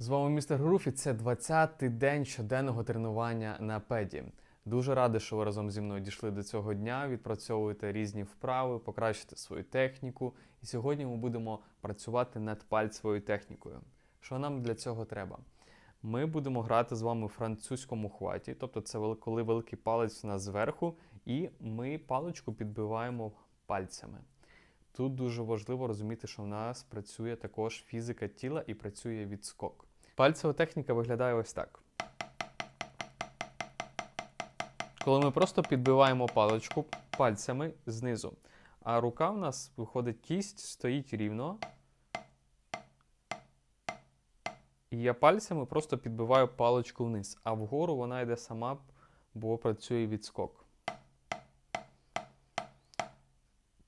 З вами містер Груф і це 20-й день щоденного тренування на педі. Дуже радий, що ви разом зі мною дійшли до цього дня, відпрацьовуєте різні вправи, покращите свою техніку. І сьогодні ми будемо працювати над пальцевою технікою. Що нам для цього треба? Ми будемо грати з вами у французькому хваті, тобто це коли великий палець у нас зверху, і ми паличку підбиваємо пальцями. Тут дуже важливо розуміти, що в нас працює також фізика тіла і працює відскок. Пальцева техніка виглядає ось так. Коли ми просто підбиваємо паличку пальцями знизу, а рука в нас виходить кість, стоїть рівно. І я пальцями просто підбиваю паличку вниз, а вгору вона йде сама, бо працює відскок.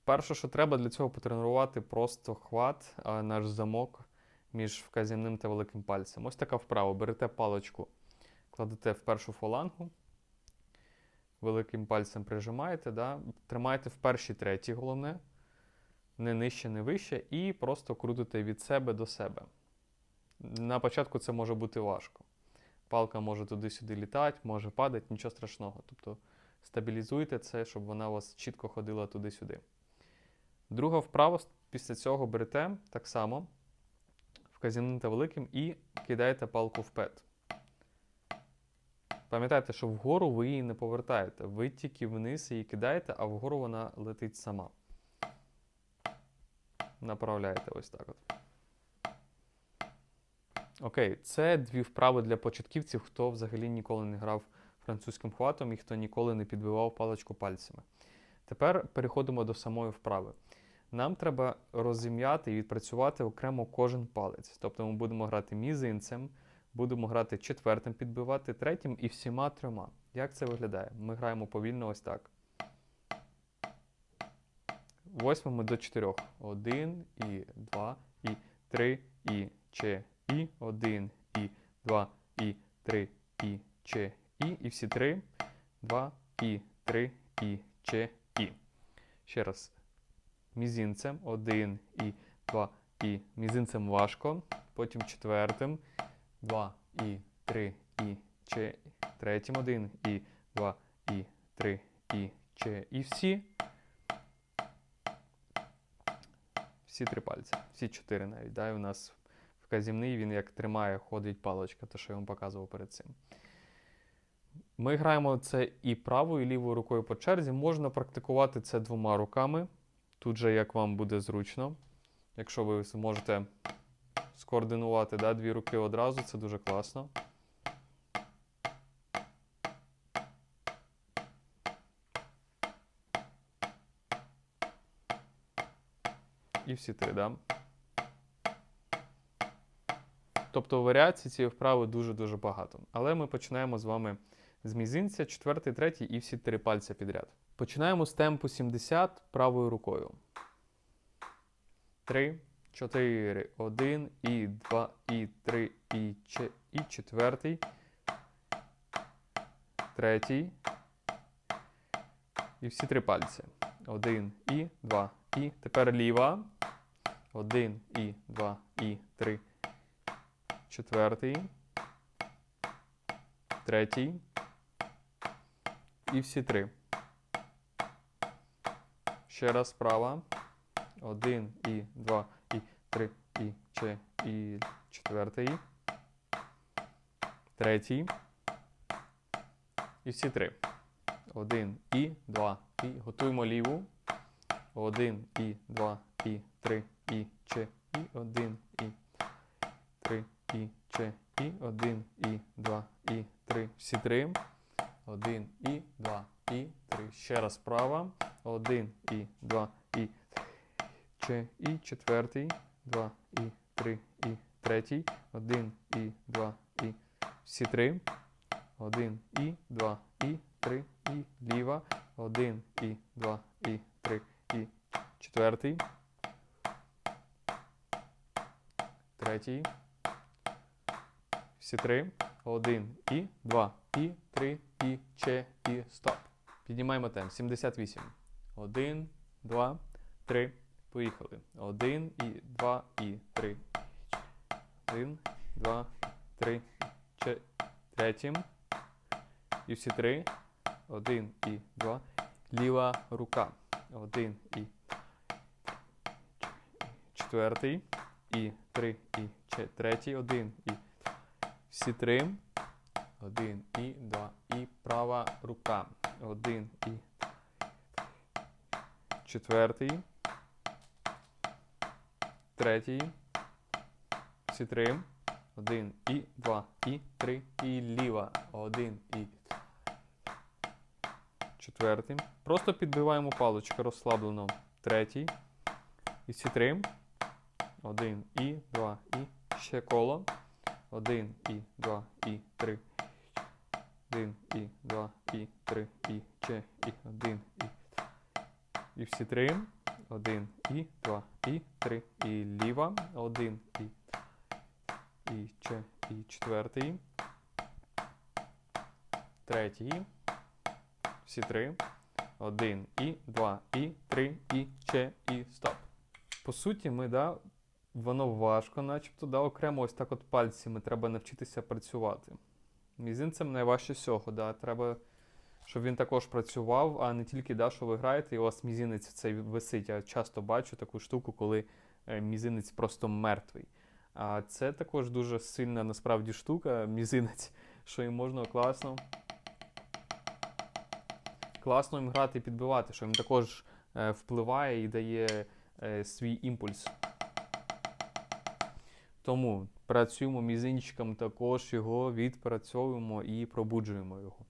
Перше, що треба для цього потренувати просто хват, наш замок між вказівним та великим пальцем. Ось така вправа. Берете паличку, кладете в першу фалангу, великим пальцем прижимаєте, да? тримаєте в першій третій, головне, не нижче, не вище, і просто крутите від себе до себе. На початку це може бути важко. Палка може туди-сюди літати, може падати, нічого страшного. Тобто стабілізуйте це, щоб вона у вас чітко ходила туди-сюди. Друга вправа після цього берете так само вказівним та великим і кидаєте палку в пет. Пам'ятайте, що вгору ви її не повертаєте. Ви тільки вниз її кидаєте, а вгору вона летить сама. Направляєте ось так от. Окей, це дві вправи для початківців, хто взагалі ніколи не грав французьким хватом і хто ніколи не підбивав паличку пальцями. Тепер переходимо до самої вправи. Нам треба розім'яти і відпрацювати окремо кожен палець. Тобто ми будемо грати мізинцем, будемо грати четвертим, підбивати третім і всіма трьома. Як це виглядає? Ми граємо повільно ось так. Восьмими до чотирьох. Один, і два, і три, і че, і один, і два, і три, і че, і. І всі три, два, і три, і че, і. Ще раз. Мізинцем. Один, і два, і мізинцем важко. Потім четвертим. Два, і три, і че. Третім один, і два, і три, і че. І всі. Всі три пальці. Всі чотири навіть. Да? У нас вказівний, він як тримає, ходить паличка, то що я вам показував перед цим. Ми граємо це і правою, і лівою рукою по черзі. Можна практикувати це двома руками. Тут же як вам буде зручно. Якщо ви зможете скоординувати да, дві руки одразу, це дуже класно. І всі три, да? Тобто варіацій цієї вправи дуже-дуже багато. Але ми починаємо з вами з мізинця, четвертий, третій і всі три пальця підряд. Починаємо з темпу 70 правою рукою. 3, 4, 1, і 2, і 3, і, че, і четвертий. Третій. І всі три пальці. 1 і 2 і. Тепер ліва. 1 і 2 і 3. Четвертий. Третій. І всі три. Ще раз справа. Один і два, і три, і че, і четвертий. Третій. І всі три. Один і два. І готуємо ліву. Один і два, і три, і че, і один, і три, і че, і один, і два, і три. Всі три. Один і два, і три. Ще раз справа. Один і два, і че, і четвертий. Два, і три, і третій. Один і два, і всі три. Один і два, і три, і ліва. Один і два, і три, і четвертий. Третій. Всі три. Один і два, і три, і че, і стоп. Піднімаємо темп. 78. Один, два, три. Поїхали. Один і два, і три. Один, два, три, че, третім. І всі три. Один і два. Ліва рука. Один і четвертий. І три, і третій. Один і всі три. Один і два. І права рука. Один і четвертий. Третій. Всі три. Один і два, і три, і ліва. Один і четвертий. Просто підбиваємо палички розслаблено. Третій. І всі три. Один і два, і ще коло. Один і два, і три. Один і два, і три, і ще, і один, і. І всі три. Один і два, і три, і ліва. Один і і че, і четвертий. Третій. Всі три. Один і два, і три, і че, і стоп. По суті, ми, да, воно важко, начебто, да, окремо ось так от пальцями треба навчитися працювати. Мізинцем найважче всього, да, треба, щоб він також працював, а не тільки, да, що ви граєте, і у вас мізинець цей висить. Я часто бачу таку штуку, коли е, мізинець просто мертвий. А це також дуже сильна насправді штука, мізинець, що їм можна класно. Класно їм грати і підбивати, що він також е, впливає і дає е, свій імпульс. Тому працюємо мізинчиком, також його відпрацьовуємо і пробуджуємо його.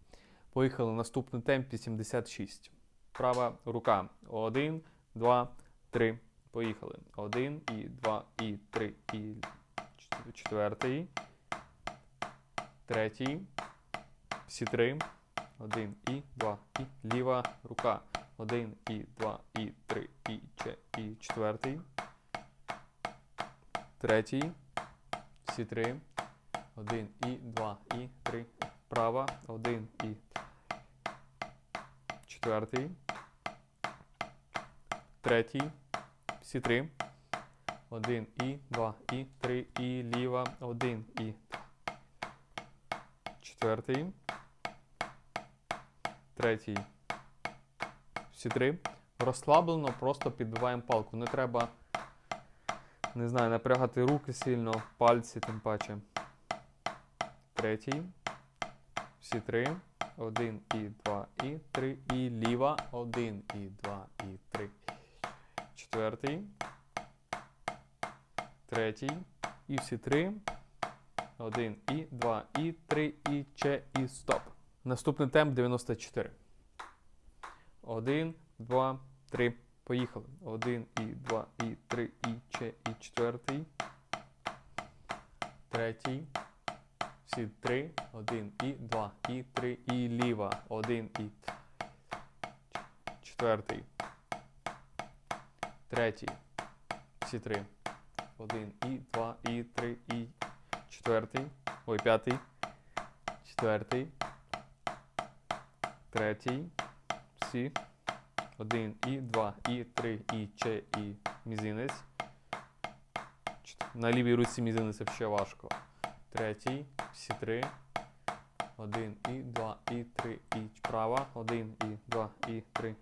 Поїхали наступний темп 86. Права рука. Один, два, три. Поїхали. Один, і два, і три, і четвертий. Третій. Всі три. Один і два. І ліва рука. Один і два, і три, і і четвертий. Третій. Всі три. Один і два, і три. Права. Один і четвертий. Третій. Всі три. Один і два, і три, і ліва. Один і четвертий. Третій. Всі три. Розслаблено, просто підбиваємо палку. Не треба, не знаю, напрягати руки сильно, пальці тим паче. Третій. Всі три. Один і два, і три, і ліва. Один і два, і три. Четвертий. Третій. І всі три. Один і два, і три, і че, і стоп. Наступний темп 94. Один, два, три. Поїхали. Один, і два, і три, і четвертий. Третій. Всі три. Один, і два, і три, і ліва. Один, і четвертий. Третій. Всі три. Один, і два, і три, і четвертий. Ой, п'ятий. Четвертий. Третій. Всі. Один, і два, і три, і че, і мізинець. На лівій руці мізинець ще важко. Третій. Всі три. Один, і два, і три, і права. Один, і два, і три.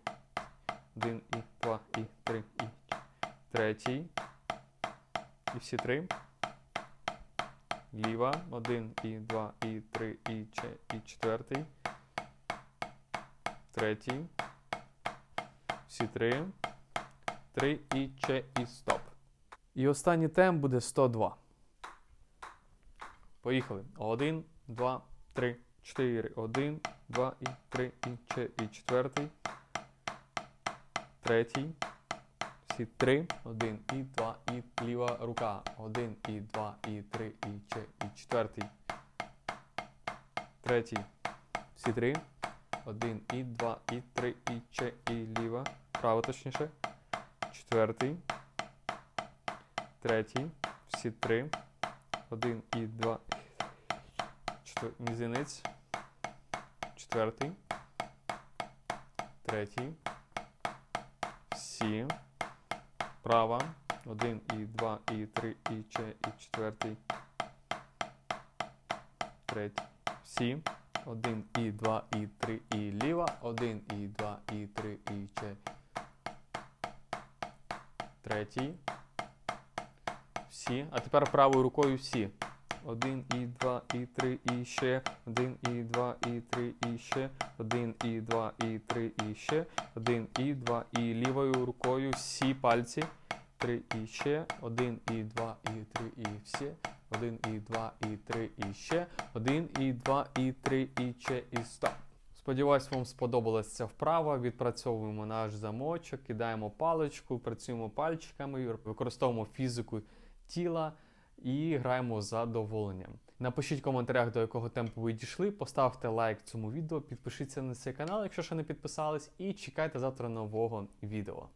Один, і два, і три, і третій. І всі три. Ліва. Один, і два, і три, і і четвертий. Третій. Всі три. Три і че, і стоп. І останній темп буде 102. Поїхали. Один, два, три, чотири. Один, два, і три, і че, і четвертий. Третій. Всі три. Один і два, і ліва рука. Один і два, і три, і че, і четвертий. Третій. Всі три. Один і два, і три, і че, і ліва. Право точніше. Четвертий. Третій. Всі три. Один і два. Четвер... Мізинець. Четвертий. Третій. Всі. Права. Один і два, і три, і че, і четвертий. третій. Всі. Один, і два, і три, і ліва. Один, і два, і три, і чотири. Третій. Всі. А тепер правою рукою всі. Один, і два, і три, і ще. Один, і два, і три, і ще. Один, і два, і три, і ще. Один, і два, і лівою рукою всі пальці. Три і ще. Один, і два, і три, і всі. Один, і два, і три, і ще. Один, і два, і три, і ще, і стоп. Сподіваюсь, вам сподобалася ця вправа. Відпрацьовуємо наш замочок, кидаємо паличку, працюємо пальчиками, використовуємо фізику тіла і граємо з задоволенням. Напишіть в коментарях, до якого темпу ви дійшли, поставте лайк цьому відео, підпишіться на цей канал, якщо ще не підписались, і чекайте завтра нового відео.